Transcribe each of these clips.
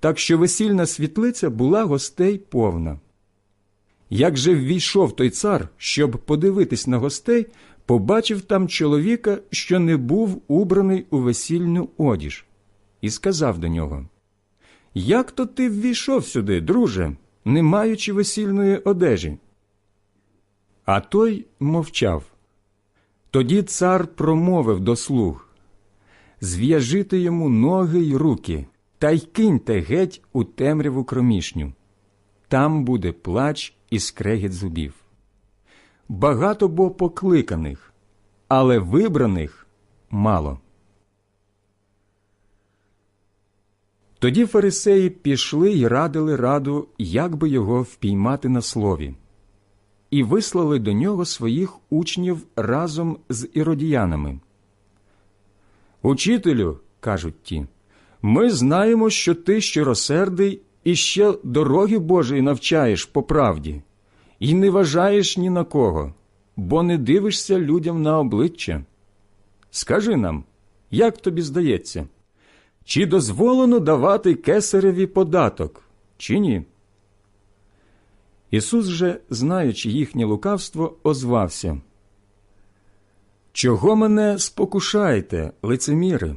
так що весільна світлиця була гостей повна. Як же ввійшов той цар, щоб подивитись на гостей, побачив там чоловіка, що не був убраний у весільну одіж, і сказав до нього Як то ти ввійшов сюди, друже, не маючи весільної одежі? А той мовчав. Тоді цар промовив до слуг Зв'яжите йому ноги й руки, та й киньте геть у темряву кромішню. Там буде плач і скрегіт зубів. Багато бо покликаних, але вибраних мало. Тоді фарисеї пішли й радили раду, як би його впіймати на слові, і вислали до нього своїх учнів разом з іродіянами. Учителю, кажуть ті, ми знаємо, що ти щиросердий і ще дороги Божої навчаєш по правді, і не вважаєш ні на кого, бо не дивишся людям на обличчя. Скажи нам, як тобі здається, чи дозволено давати кесареві податок, чи ні? Ісус же, знаючи їхнє лукавство, озвався. Чого мене спокушаєте, лицеміри?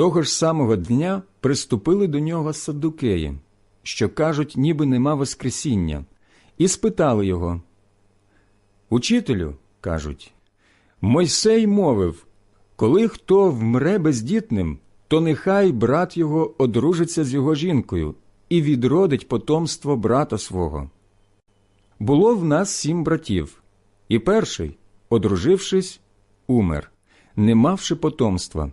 Того ж самого дня приступили до нього саддукеї, що кажуть, ніби нема Воскресіння, і спитали його. Учителю, кажуть, Мойсей мовив, коли хто вмре бездітним, то нехай брат його одружиться з його жінкою і відродить потомство брата свого. Було в нас сім братів, і перший, одружившись, умер, не мавши потомства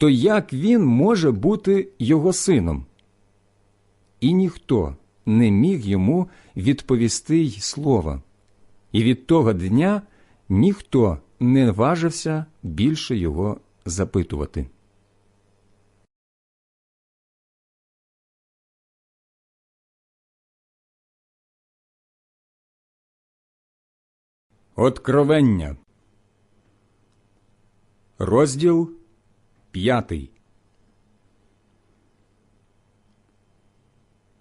то як він може бути його сином? І ніхто не міг йому відповісти й слова, і від того дня ніхто не важився більше його запитувати. Откровення. Розділ п'ятий.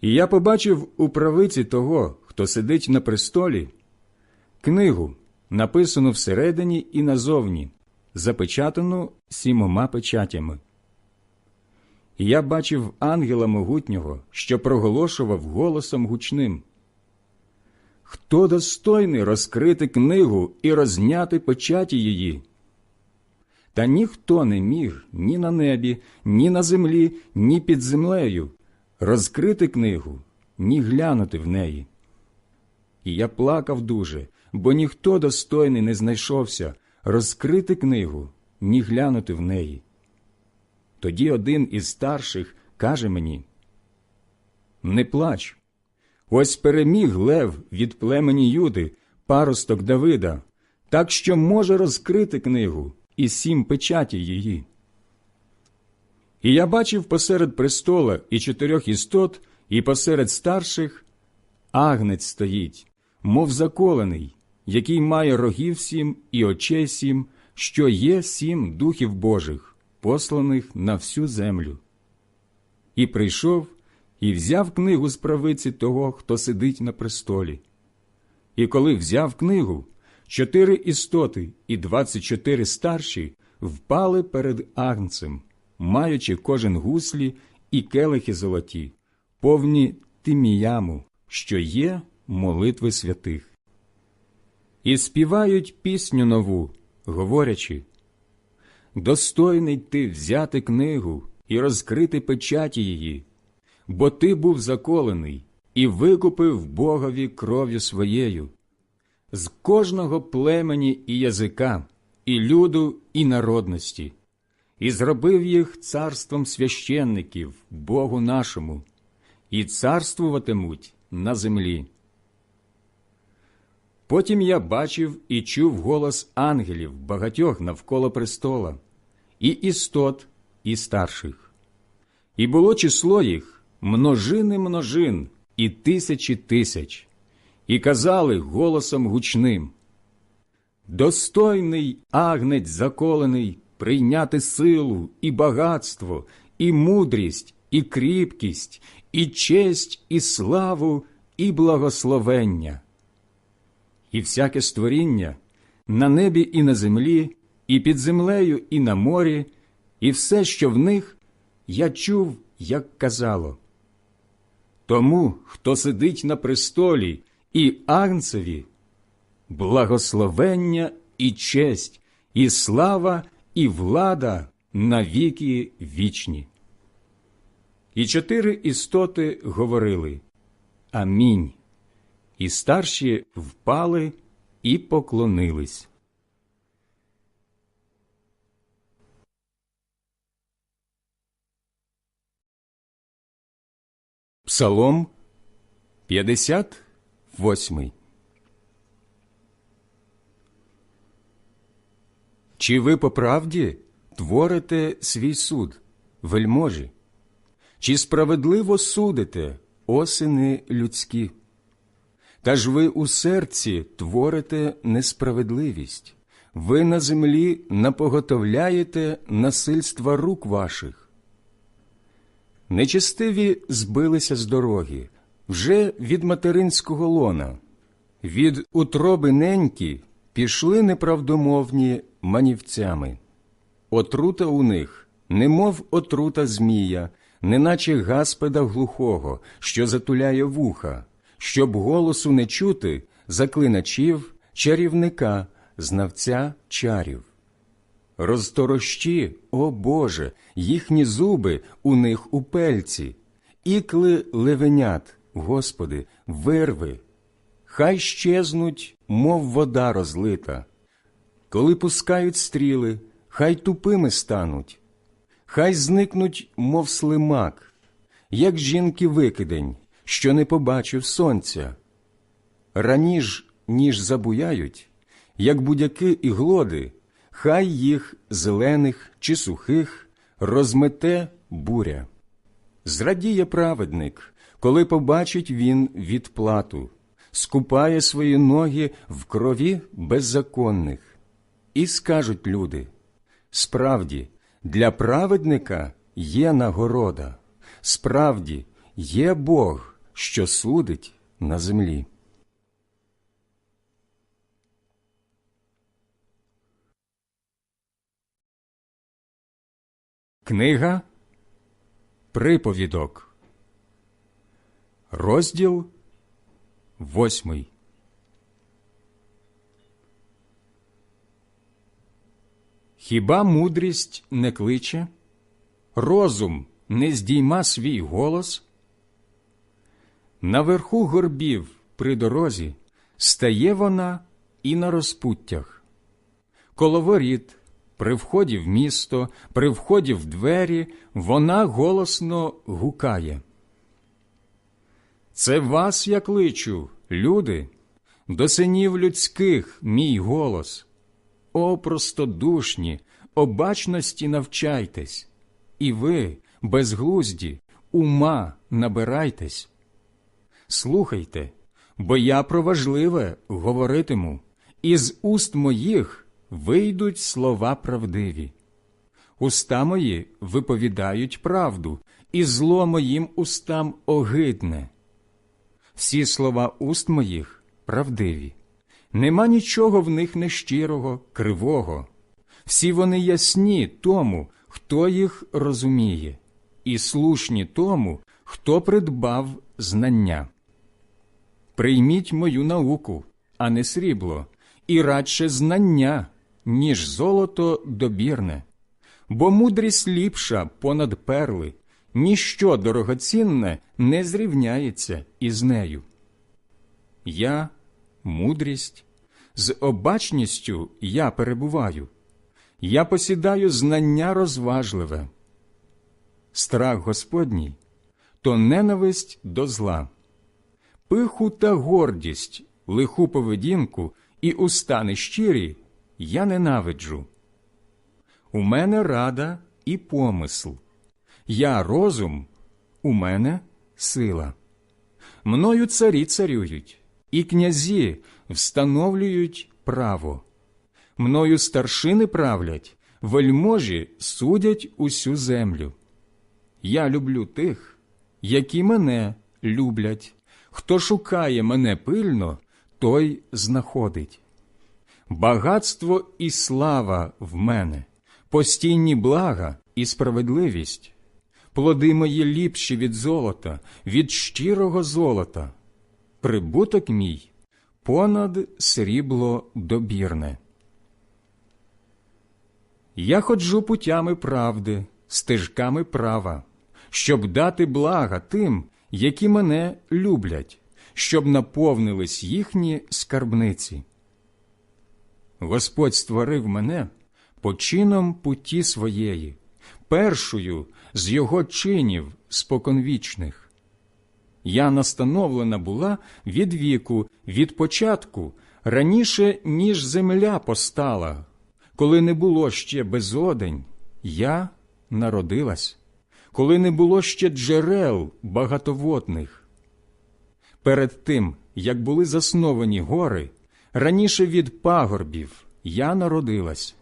І я побачив у правиці того, хто сидить на престолі, книгу, написану всередині і назовні, запечатану сімома печатями. І я бачив ангела могутнього, що проголошував голосом гучним. Хто достойний розкрити книгу і розняти печаті її? Та ніхто не міг ні на небі, ні на землі, ні під землею розкрити книгу, ні глянути в неї. І я плакав дуже, бо ніхто достойний не знайшовся розкрити книгу, ні глянути в неї. Тоді один із старших каже мені Не плач. Ось переміг лев від племені Юди, паросток Давида, так що може розкрити книгу і сім печаті її. І я бачив посеред престола і чотирьох істот, і посеред старших агнець стоїть, мов заколений, який має рогів сім і очей сім, що є сім духів Божих, посланих на всю землю. І прийшов і взяв книгу з правиці того, хто сидить на престолі. І коли взяв книгу, чотири істоти і двадцять чотири старші впали перед агнцем, маючи кожен гуслі і келихи золоті, повні тиміяму, що є молитви святих. І співають пісню нову, говорячи Достойний ти взяти книгу і розкрити печаті її, бо ти був заколений і викупив Богові кров'ю своєю, з кожного племені і язика, і люду, і народності, і зробив їх царством священників, Богу нашому, і царствуватимуть на землі. Потім я бачив і чув голос ангелів багатьох навколо престола, і істот, і старших. І було число їх множини множин і тисячі тисяч, і казали голосом гучним Достойний агнець заколений прийняти силу і багатство, і мудрість, і кріпкість, і честь, і славу, і благословення. І всяке створіння на небі і на землі, і під землею, і на морі, і все, що в них, я чув, як казало. Тому, хто сидить на престолі і агнцеві, благословення і честь, і слава, і влада навіки вічні. І чотири істоти говорили Амінь. І старші впали і поклонились. Псалом 58 Чи ви по правді творите свій суд, вельможі? Чи справедливо судите, осини людські? Та ж ви у серці творите несправедливість, ви на землі напоготовляєте насильства рук ваших. Нечестиві збилися з дороги вже від материнського лона, від утроби неньки пішли неправдомовні манівцями. Отрута у них, немов отрута змія, неначе гаспеда глухого, що затуляє вуха, щоб голосу не чути заклиначів, чарівника, знавця чарів. Розторощі, о Боже, їхні зуби у них у пельці, ікли левенят, Господи, вирви, хай щезнуть, мов вода розлита. Коли пускають стріли, хай тупими стануть, хай зникнуть, мов слимак, як жінки викидень, що не побачив сонця. Раніж, ніж забуяють, як будяки і глоди, хай їх зелених чи сухих розмете буря. Зрадіє праведник, коли побачить він відплату, скупає свої ноги в крові беззаконних. І скажуть люди справді, для праведника є нагорода, справді є Бог, що судить на землі. Книга Приповідок, розділ восьмий. Хіба мудрість не кличе, розум не здійма свій голос? Наверху горбів при дорозі стає вона і на розпуттях. Коло воріт, при вході в місто, при вході в двері, вона голосно гукає. Це вас я кличу, люди, до синів людських мій голос. О, простодушні, обачності навчайтесь, і ви, безглузді, ума набирайтесь. Слухайте, бо я про важливе говоритиму, і з уст моїх вийдуть слова правдиві. Уста мої виповідають правду, і зло моїм устам огидне. Всі слова уст моїх правдиві. Нема нічого в них нещирого, кривого. Всі вони ясні тому, хто їх розуміє, і слушні тому, хто придбав знання. Прийміть мою науку, а не срібло, і радше знання, ніж золото добірне, бо мудрість ліпша понад перли, ніщо дорогоцінне не зрівняється із нею. Я мудрість, з обачністю я перебуваю, я посідаю знання розважливе. Страх Господній то ненависть до зла, пиху та гордість, лиху поведінку і уста нещирі я ненавиджу. У мене рада і помисл, я розум, у мене сила. Мною царі царюють і князі встановлюють право. Мною старшини правлять, вельможі судять усю землю. Я люблю тих, які мене люблять. Хто шукає мене пильно, той знаходить. Багатство і слава в мене, постійні блага і справедливість, плоди мої ліпші від золота, від щирого золота прибуток мій понад срібло добірне. Я ходжу путями правди, стежками права, щоб дати блага тим, які мене люблять, щоб наповнились їхні скарбниці. Господь створив мене почином путі своєї, першою з його чинів споконвічних. Я настановлена була від віку, від початку, раніше, ніж земля постала, коли не було ще безодень, я народилась, коли не було ще джерел багатоводних. Перед тим, як були засновані гори, раніше від пагорбів я народилась.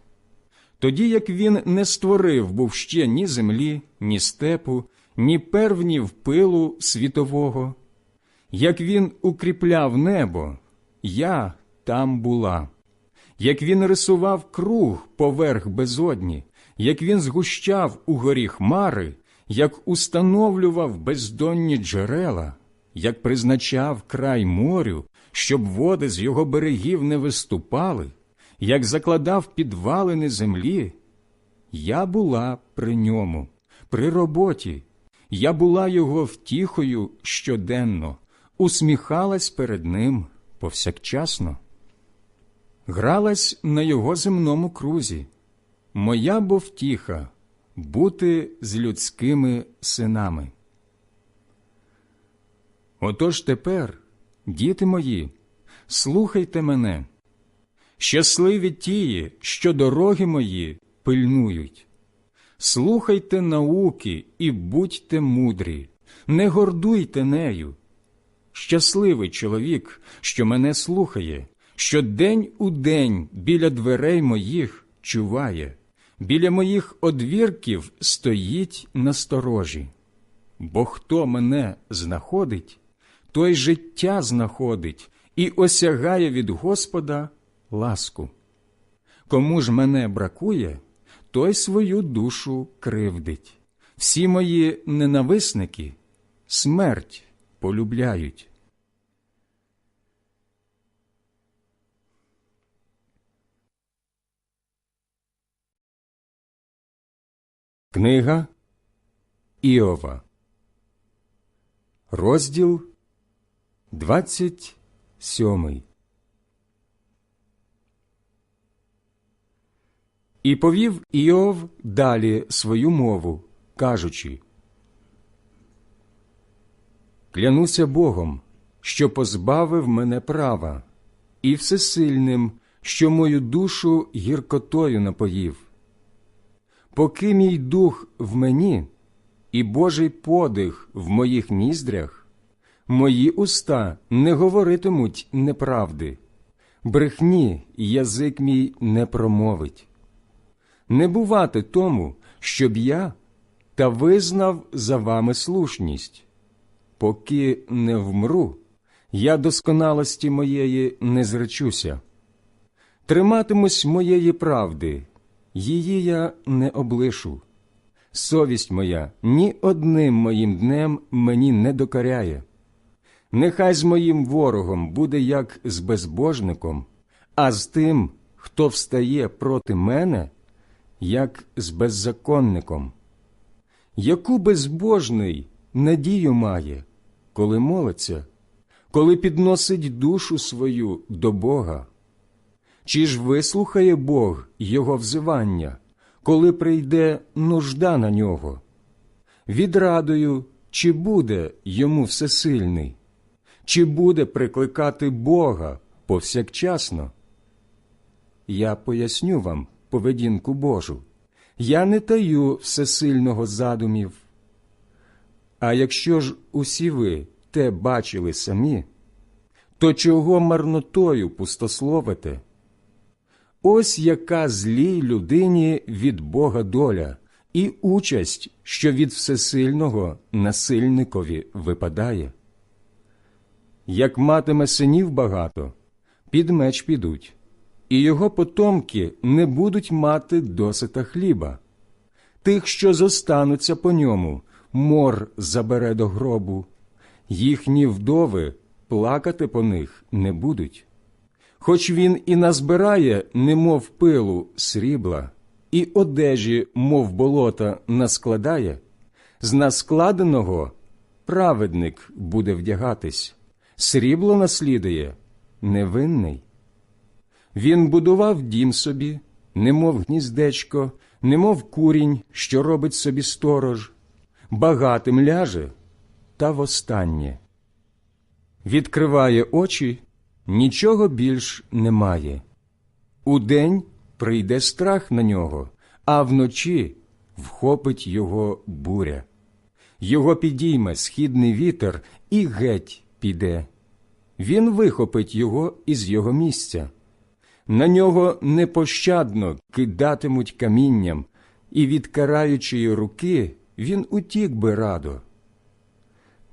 Тоді як він не створив був ще ні землі, ні степу, ні первнів пилу світового, як він укріпляв небо, я там була, як він рисував круг поверх безодні, як він згущав у горі хмари, як установлював бездонні джерела, як призначав край морю, щоб води з його берегів не виступали, як закладав підвалини землі, я була при ньому, при роботі, я була його втіхою щоденно, усміхалась перед ним повсякчасно, гралась на його земному крузі. Моя бо втіха бути з людськими синами. Отож тепер, діти мої, слухайте мене, щасливі тії, що дороги мої пильнують. Слухайте науки і будьте мудрі, не гордуйте нею. Щасливий чоловік, що мене слухає, що день у день біля дверей моїх чуває, біля моїх одвірків стоїть на сторожі. Бо хто мене знаходить, той життя знаходить і осягає від Господа ласку. Кому ж мене бракує, той свою душу кривдить. Всі мої ненависники смерть полюбляють. Книга Іова, розділ 27 І повів Іов далі свою мову, кажучи Клянуся Богом, що позбавив мене права, і всесильним, що мою душу гіркотою напоїв. Поки мій дух в мені і Божий подих в моїх ніздрях, мої уста не говоритимуть неправди, брехні язик мій не промовить. Не бувати тому, щоб я та визнав за вами слушність. Поки не вмру, я досконалості моєї не зречуся. Триматимусь моєї правди, її я не облишу. Совість моя ні одним моїм днем мені не докоряє. Нехай з моїм ворогом буде як з безбожником, а з тим, хто встає проти мене, як з беззаконником. Яку безбожний надію має, коли молиться, коли підносить душу свою до Бога? Чи ж вислухає Бог Його взивання, коли прийде нужда на нього? Відрадою, чи буде йому всесильний, чи буде прикликати Бога повсякчасно? Я поясню вам поведінку Божу. Я не таю всесильного задумів. А якщо ж усі ви те бачили самі, то чого марнотою пустословите? Ось яка злій людині від Бога доля і участь, що від всесильного насильникові випадає. Як матиме синів багато, під меч підуть, і його потомки не будуть мати досита хліба. Тих, що зостануться по ньому, мор забере до гробу, їхні вдови плакати по них не будуть. Хоч він і назбирає, немов пилу, срібла, і одежі, мов болота, наскладає, з наскладеного праведник буде вдягатись, срібло наслідує невинний. Він будував дім собі, немов гніздечко, немов курінь, що робить собі сторож, багатим ляже та востаннє. Відкриває очі, нічого більш немає. Удень прийде страх на нього, а вночі вхопить його буря. Його підійме східний вітер і геть піде. Він вихопить його із його місця. На нього непощадно кидатимуть камінням, і від караючої руки він утік би радо.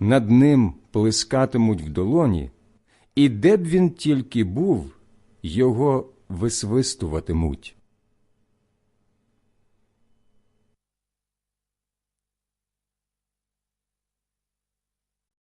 Над ним плескатимуть в долоні, і де б він тільки був, його висвистуватимуть.